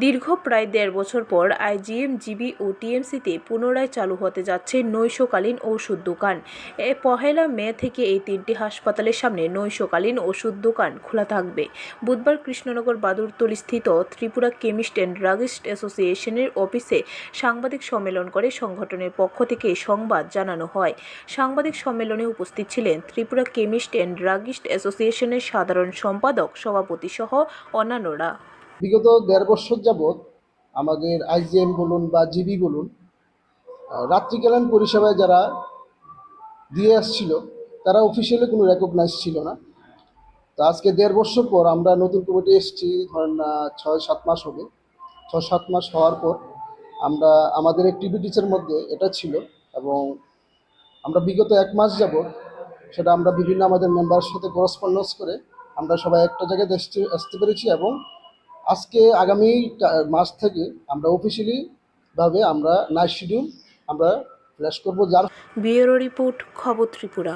দীর্ঘ প্রায় দেড় বছর পর আইজিএম, জিবি ও টিএমসিতে পুনরায় চালু হতে যাচ্ছে নৈশকালীন ওষুধ দোকান। এ পহেলা মে থেকে এই তিনটি হাসপাতালের সামনে নৈশকালীন ওষুধ দোকান খোলা থাকবে। বুধবার কৃষ্ণনগর বাদুরতলি স্থিত ত্রিপুরা কেমিস্ট অ্যান্ড ড্রাগিস্ট অ্যাসোসিয়েশনের অফিসে সাংবাদিক সম্মেলন করে সংগঠনের পক্ষ থেকে সংবাদ জানানো হয়। সাংবাদিক সম্মেলনে উপস্থিত ছিলেন ত্রিপুরা কেমিস্ট অ্যান্ড ড্রাগিস্ট অ্যাসোসিয়েশনের সাধারণ সম্পাদক সভাপতি সহ অন্যান্যরা। বিগত দেড় বছর যাবৎ আমাদের আইজিএম বলুন বা জিবি বলুন রাত্রিকালীন পরিষেবায় যারা দিয়ে আসছিল, তারা অফিসিয়ালি কোনো রেকগনাইজ ছিল না। তো আজকে দেড় বছর পর আমরা নতুন কমিটি এসেছি, ধরেন ছয় সাত মাস হবে। ছয় সাত মাস হওয়ার পর আমরা, আমাদের অ্যাক্টিভিটিসের মধ্যে এটা ছিল এবং আমরা বিগত এক মাস যাবৎ সেটা আমরা বিভিন্ন আমাদের মেম্বারের সাথে করসপন্ডেন্স করে আমরা সবাই একটা জায়গায় আসতে পেরেছি এবং আজকে আগামী মাস থেকে আমরা অফিসিয়ালি ভাবে আমরা নাইট শিডিউল আমরা ফ্ল্যাশ করব। যার ব্যুরো রিপোর্ট খবর ত্রিপুরা।